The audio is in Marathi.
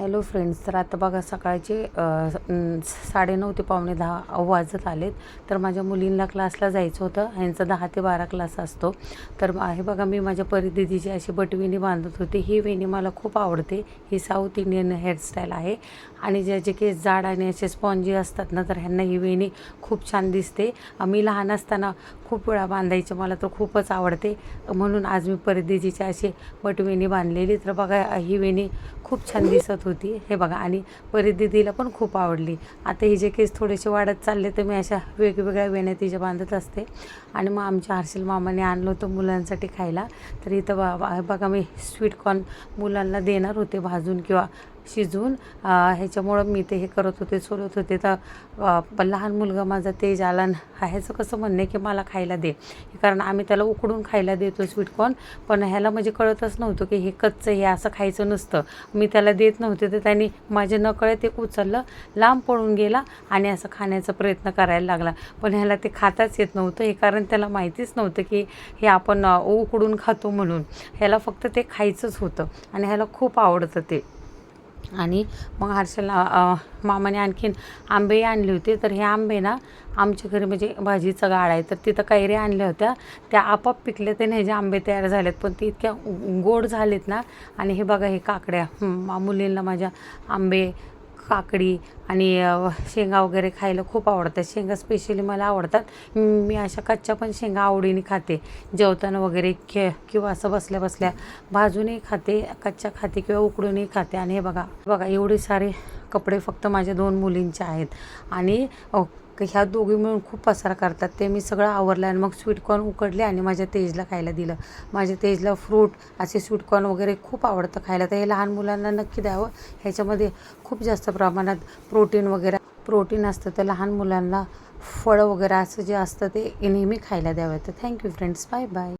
हॅलो फ्रेंड्स तर आता बघा सकाळचे साडेनऊ ते पावणे दहा वाजत आलेत. तर माझ्या मुलींना क्लासला जायचं होतं ह्यांचा दहा ते बारा क्लास असतो. तर हे बघा मी माझ्या परिदिदीची अशी बटविणी बांधत होती. ही वेणी मला खूप आवडते. ही साऊथ इंडियन हेअरस्टाईल आहे. आणि ज्याचे केस जाड आणि असे स्पॉन्जी असतात ना तर ह्यांना ही वेणी खूप छान दिसते. मी लहान असताना खूप वेळा बांधायचे. मला तर खूपच आवडते. म्हणून आज मी परिदिदीची अशी बटवेणी बांधलेली. तर बघा ही वेणी खूप छान दिसत होती. होती. हे बघा आणि परिदिदीला पण खूप आवडली. आता हे जे केस थोडेसे वाढत चालले तर मी अशा वेगवेगळ्या वेण्या तिच्या बांधत असते. आणि मग आमच्या हर्षल मामाने आणलं होतं मुलांसाठी खायला. तर इथं बा बघा मी स्वीट कॉर्न मुलांना देणार होते भाजून किंवा शिजवून ह्याच्यामुळं मी ते हे करत होते सोलत होते. तर पण लहान मुलगा माझा तेज आला ह्याचं कसं म्हणणं आहे की मला खायला दे. कारण आम्ही त्याला उकडून खायला देतो स्वीटकॉर्न पण ह्याला म्हणजे कळतच नव्हतं की हे कच्चं हे असं खायचं नसतं. मी त्याला देत नव्हते तर त्यांनी माझे नकळे ते उचललं लांब पळून गेला आणि असं खाण्याचा प्रयत्न करायला लागला. पण ह्याला ते खाताच येत नव्हतं हे कारण त्याला माहितीच नव्हतं की हे आपण उकडून खातो म्हणून. ह्याला फक्त ते खायचंच होतं आणि ह्याला खूप आवडतं ते. आणि मग हर्षला मामाने आणखीन आंबे आणले होते. तर हे आंबे ना आमच्या घरी म्हणजे भाजीचा गाळ आहे. तर तिथं कैऱ्या आणल्या होत्या. त्या आपाप पिकल्या. ते ह्याचे आंबे तयार झालेत पण ते इतक्या गोड झालेत ना. आणि हे बघा हे काकड्या. मुलींना माझ्या आंबे काकडी आणि शेंगा वगैरे खायला खूप आवडतात. शेंगा स्पेशली मला आवडतात. मी अशा कच्च्या पण शेंगा आवडीने खाते. जेवताना वगैरे खे किंवा असं बसल्या बसल्या भाजूनही खाते कच्च्या खाते किंवा उकडूनही खाते. आणि हे बघा बघा एवढे सारे कपडे फक्त माझ्या दोन मुलींचे आहेत. आणि ह्या दोघी मिळून खूप पसारा करतात. ते मी सगळं आवरलं आणि मग स्वीटकॉर्न उकडले आणि माझ्या तेजला खायला दिलं. माझ्या तेजला फ्रूट असे स्वीटकॉर्न वगैरे खूप आवडतं खायला. तर हे लहान मुलांना नक्की द्यावं. ह्याच्यामध्ये खूप जास्त प्रमाणात प्रोटीन वगैरे प्रोटीन असतं तर लहान मुलांना फळं वगैरे असं जे असतं ते नेहमी खायला द्यावं. तर थँक्यू फ्रेंड्स बाय बाय